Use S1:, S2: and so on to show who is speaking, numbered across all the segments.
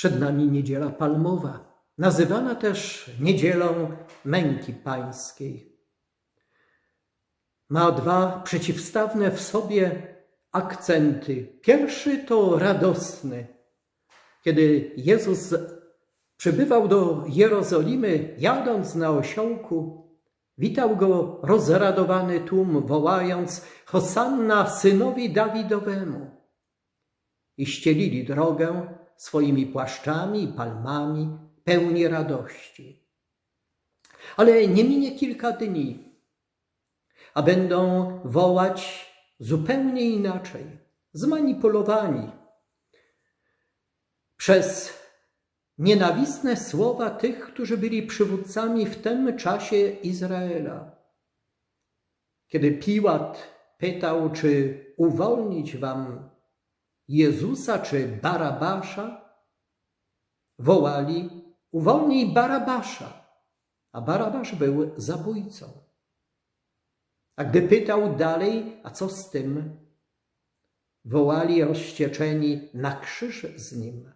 S1: Przed nami niedziela palmowa, nazywana też niedzielą męki pańskiej. Ma dwa przeciwstawne w sobie akcenty. Pierwszy to radosny, kiedy Jezus przybywał do Jerozolimy, jadąc na osiołku, witał go rozradowany tłum, wołając Hosanna synowi Dawidowemu. I ścielili drogę swoimi płaszczami i palmami, pełni radości. Ale nie minie kilka dni, a będą wołać zupełnie inaczej, zmanipulowani przez nienawistne słowa tych, którzy byli przywódcami w tym czasie Izraela. Kiedy Piłat pytał, czy uwolnić wam Jezusa czy Barabasza, wołali: Uwolnij Barabasza, a Barabasz był zabójcą. A gdy pytał dalej, a co z tym? Wołali rozścieczeni na krzyż z nim.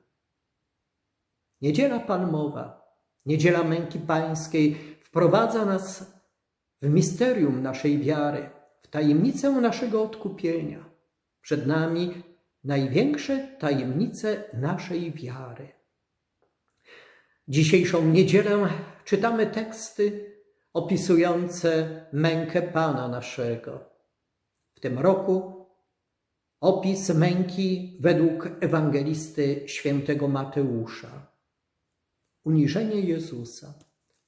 S1: Niedziela Palmowa, Niedziela Męki Pańskiej wprowadza nas w misterium naszej wiary, w tajemnicę naszego odkupienia. Przed nami największe tajemnice naszej wiary. Dzisiejszą niedzielę czytamy teksty opisujące mękę Pana naszego. W tym roku opis męki według ewangelisty świętego Mateusza. Uniżenie Jezusa.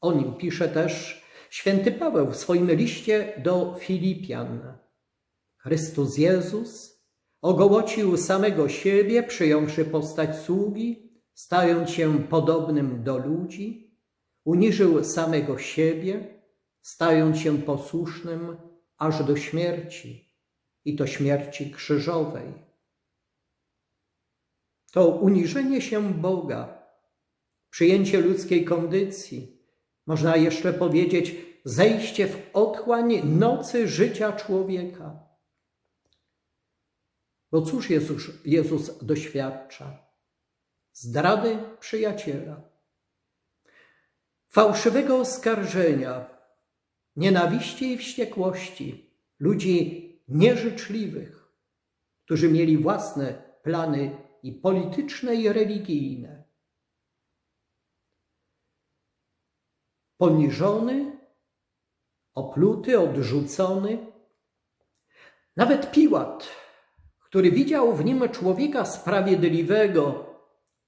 S1: O nim pisze też święty Paweł w swoim liście do Filipian. Chrystus Jezus ogołocił samego siebie, przyjąwszy postać sługi, stając się podobnym do ludzi, uniżył samego siebie, stając się posłusznym aż do śmierci, i to śmierci krzyżowej. To uniżenie się Boga, przyjęcie ludzkiej kondycji, można jeszcze powiedzieć, zejście w otchłań nocy życia człowieka. Bo cóż Jezus, Jezus doświadcza? Zdrady przyjaciela, fałszywego oskarżenia, nienawiści i wściekłości ludzi nieżyczliwych, którzy mieli własne plany i polityczne, i religijne. Poniżony, opluty, odrzucony, nawet Piłat, który widział w nim człowieka sprawiedliwego,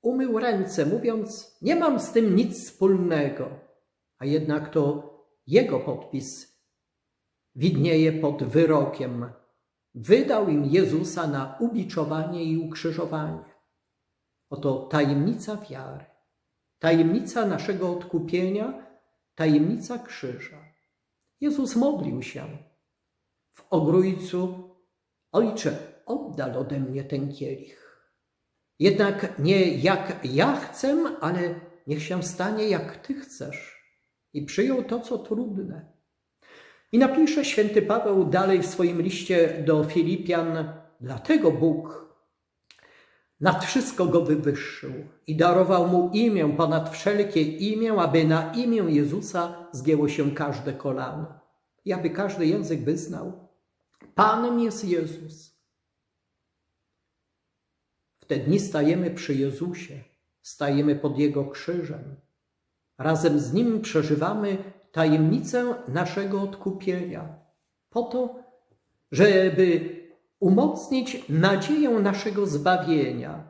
S1: umył ręce, mówiąc: Nie mam z tym nic wspólnego, a jednak to jego podpis widnieje pod wyrokiem. Wydał im Jezusa na ubiczowanie i ukrzyżowanie. Oto tajemnica wiary, tajemnica naszego odkupienia, tajemnica krzyża. Jezus modlił się w ogrójcu: Ojcze, oddal ode mnie ten kielich. Jednak nie jak ja chcę, ale niech się stanie jak Ty chcesz. I przyjął to, co trudne. I napisze święty Paweł dalej w swoim liście do Filipian, dlatego Bóg nad wszystko go wywyższył i darował mu imię ponad wszelkie imię, aby na imię Jezusa zgięło się każde kolano i aby każdy język wyznał. Panem jest Jezus. W te dni stajemy przy Jezusie, stajemy pod Jego krzyżem. Razem z Nim przeżywamy tajemnicę naszego odkupienia, po to, żeby umocnić nadzieję naszego zbawienia.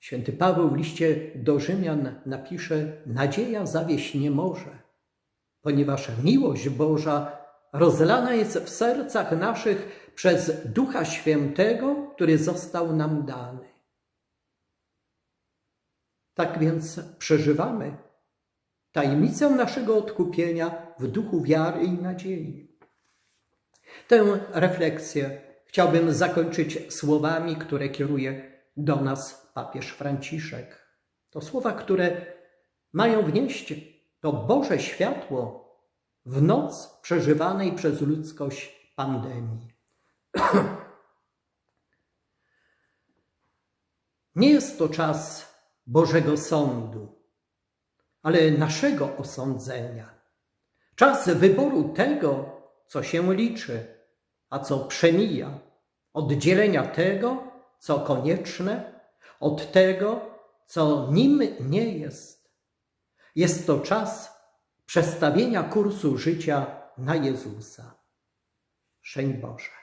S1: Święty Paweł w liście do Rzymian napisze: Nadzieja zawieść nie może, ponieważ miłość Boża rozlana jest w sercach naszych przez Ducha Świętego, który został nam dany. Tak więc przeżywamy tajemnicę naszego odkupienia w duchu wiary i nadziei. Tę refleksję chciałbym zakończyć słowami, które kieruje do nas papież Franciszek. To słowa, które mają wnieść to Boże światło w noc przeżywanej przez ludzkość pandemii. Nie jest to czas Bożego Sądu, ale naszego osądzenia. Czas wyboru tego, co się liczy, a co przemija, oddzielenia tego, co konieczne, od tego, co nim nie jest. Jest to czas przestawienia kursu życia na Jezusa. Szczęść Boże.